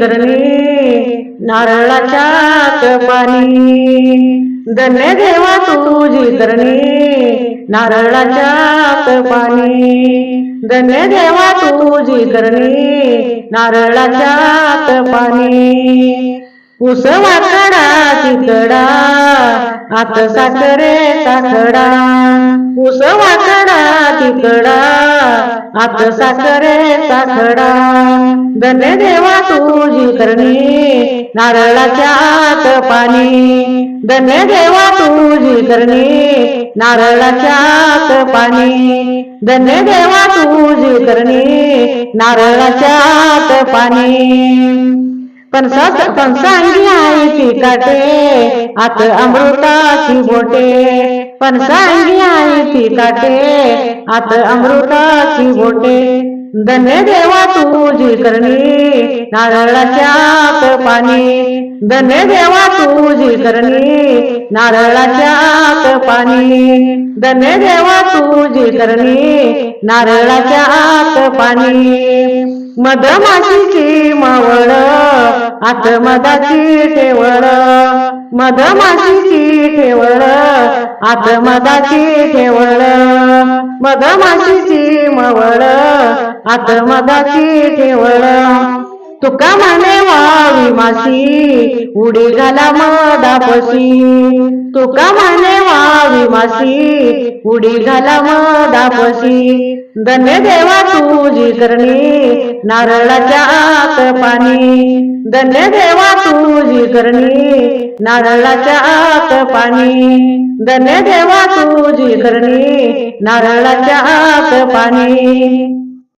करणी नारळाच्या पाणी धन्य देवा तुझी करणे नारळाच्या आत पाणी धन्य देवा तुझी करणे नारळाच्या आत पाणी उस वाकडा तिकडा आत साखरे साखडा उस वाकडा तिकडा आत साखरे साखडा धन्य देवा तुझी करणी नारळाच्या पाणी. धन्य देवा तुझी करणी नारळाच्या पाणी. धन्य देवा तुझी करणी नारळाच्या पाणी. कणसात कणसांगी आई ती काटे आत अमृताची बोटे. पणसांगी आई ती काटे आत अमृताची बोटे. धन्य देवा तुझी करणी नारळाच्या पाणी धन्य देवा तुझी करणी नारळाच्या पाणी धन्य देवा तुझी करणी नारळाच्या पाणी मधमाशीची मावळ आत्मदाची ठेवळ. मधमाशीची ठेवळ आत्मदाची ठेवळ. मधमाशीची मवळ आत मधाची ठेवळ. तुका म्हणे वाव मासी उडी घाला मदापशी तुका माने वावी मासी उडी घाला मदापशी धन्य देवा तुझी करणी नारळाच्या आत पाणी. धन्य देवा तुझी करणी नारळाच्या आत पाणी. धन्य देवा तुझी करणी नारळाच्या आत पाणी.